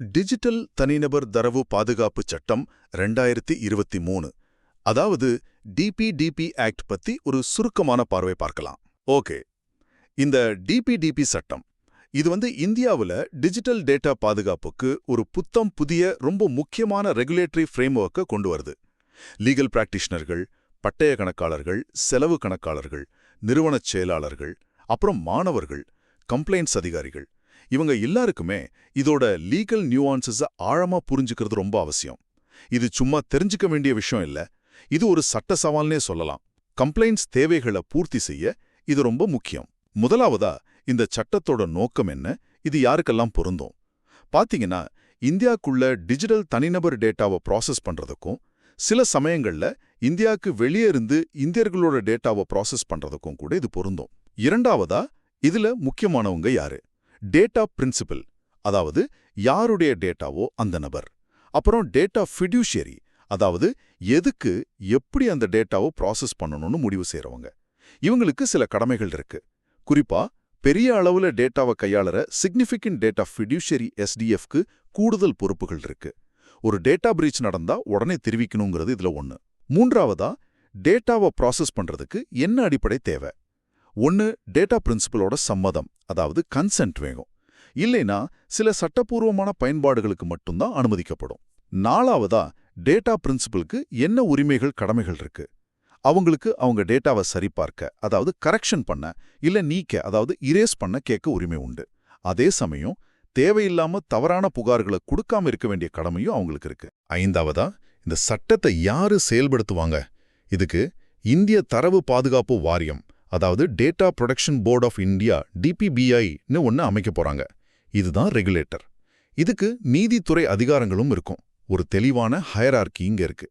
Digital தனிநபர் தரவு பாதுகாப்பு சட்டம் ரெண்டாயிரத்தி இருபத்தி மூணு. அதாவது டிபிடிபி ஆக்ட் பத்தி ஒரு சுருக்கமான பார்வை பார்க்கலாம். ஓகே. இந்த டிபிடிபி சட்டம் இது வந்து இந்தியாவுல டிஜிட்டல் டேட்டா பாதுகாப்புக்கு ஒரு புத்தம் புதிய ரொம்ப முக்கியமான ரெகுலேட்டரி ஃப்ரேம்வொர்க்கை கொண்டு வருது. லீகல் பிராக்டிஷனர்கள் பட்டய கணக்காளர்கள் செலவு கணக்காளர்கள் நிறுவனச் செயலாளர்கள் அப்புறம் மாணவர்கள் கம்ப்ளைண்ட்ஸ் அதிகாரிகள் இவங்க எல்லாருக்குமே இதோட லீகல் நியூவான்சஸ ஆழமா புரிஞ்சுக்கிறது ரொம்ப அவசியம். இது சும்மா தெரிஞ்சுக்க வேண்டிய விஷயம் இல்ல. இது ஒரு சட்ட சவால்னே சொல்லலாம். கம்ப்ளைண்ட்ஸ் தேவைகளை பூர்த்தி செய்ய இது ரொம்ப முக்கியம். முதலாவதா இந்த சட்டத்தோட நோக்கம் என்ன? இது யாருக்கெல்லாம் பொருந்தும்? பாத்தீங்கன்னா இந்தியாக்குள்ள டிஜிட்டல் தனிநபர் டேட்டாவை ப்ராசஸ் பண்றதுக்கும் சில சமயங்கள்ல இந்தியாவுக்கு வெளியே இருந்து இந்தியர்களோட டேட்டாவை ப்ராசஸ் பண்றதுக்கும் கூட இது பொருந்தும். இரண்டாவதா இதுல முக்கியமானவங்க யாரு? டேட்டா பிரின்சிபல் அதாவது யாருடைய டேட்டாவோ அந்த நபர். அப்புறம் டேட்டா ஃபிடியூஷியரி அதாவது எதுக்கு எப்படி அந்த டேட்டாவை ப்ராசஸ் பண்ணணும்னு முடிவு செய்கிறவங்க இவங்களுக்கு சில கடமைகள் இருக்கு. குறிப்பா பெரிய அளவுல டேட்டாவை கையாளற சிக்னிஃபிகண்ட் டேட்டா ஃபிடியூஷியரி எஸ்டிஎஃப்க்கு கூடுதல் பொறுப்புகள் இருக்கு. ஒரு டேட்டா பிரீச் நடந்தா உடனே தெரிவிக்கணுங்கிறது இதுல ஒன்று மூன்றாவதா டேட்டாவை ப்ராசஸ் பண்றதுக்கு என்ன அடிப்படை தேவை? ஒன்னு டேட்டா பிரின்சிபலோட சம்மதம் அதாவது கன்சென்ட் வேணும். இல்லைனா சில சட்டப்பூர்வமான பயன்பாடுகளுக்கு மட்டும்தான் அனுமதிக்கப்படும். நாலாவதா டேட்டா பிரின்சிபலுக்கு என்ன உரிமைகள் கடமைகள் இருக்கு? அவங்களுக்கு அவங்க டேட்டாவை சரிபார்க்க அதாவது கரெக்ஷன் பண்ண இல்ல நீக்க அதாவது இரேஸ் பண்ண கேட்க உரிமை உண்டு. அதே சமயம் தேவையில்லாம தவறான புகார்களை கொடுக்காம இருக்க வேண்டிய கடமையும் அவங்களுக்கு இருக்கு. ஐந்தாவதா இந்த சட்டத்தை யாரு செயல்படுத்துவாங்க? இதுக்கு இந்திய தரவு பாதுகாப்பு வாரியம் அதாவது data protection board of India டிபிபிஐன்னு ஒன்று அமைக்க போறாங்க. இதுதான் ரெகுலேட்டர் இதுக்கு நீதித்துறை அதிகாரங்களும் இருக்கும். ஒரு தெளிவான ஹயரார்கி இங்க இருக்கு.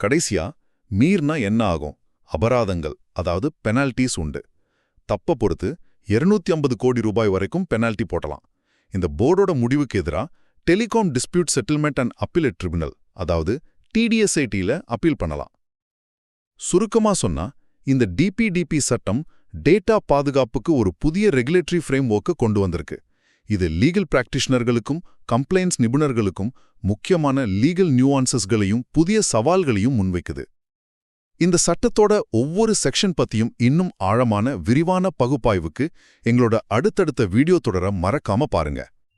கடைசியா மீர்னா என்ன ஆகும்? அபராதங்கள் அதாவது பெனால்டிஸ் உண்டு. தப்ப பொறுத்து 250 ஐம்பது கோடி ரூபாய் வரைக்கும் பெனால்டி போட்டலாம் இந்த போர்டோட முடிவுக்கு எதிரா telecom dispute settlement and appellate tribunal அதாவது டிடிஎஸ்ஐடியில் அப்பீல் பண்ணலாம். சுருக்கமா சொன்னா இந்த டிபிடிபி சட்டம் டேட்டா பாதுகாப்புக்கு ஒரு புதிய ரெகுலேட்டரி ஃப்ரேம் ஒர்க்கை கொண்டு வந்திருக்கு. இது லீகல் பிராக்டிஷனர்களுக்கும் கம்ப்ளைண்ட்ஸ் நிபுணர்களுக்கும் முக்கியமான லீகல் நியூவான்சஸ்களையும் புதிய சவால்களையும் முன்வைக்குது. இந்த சட்டத்தோட ஒவ்வொரு செக்ஷன் பத்தியும் இன்னும் ஆழமான விரிவான பகுப்பாய்வுக்கு எங்களோட அடுத்தடுத்த வீடியோ தொடர மறக்காம பாருங்க.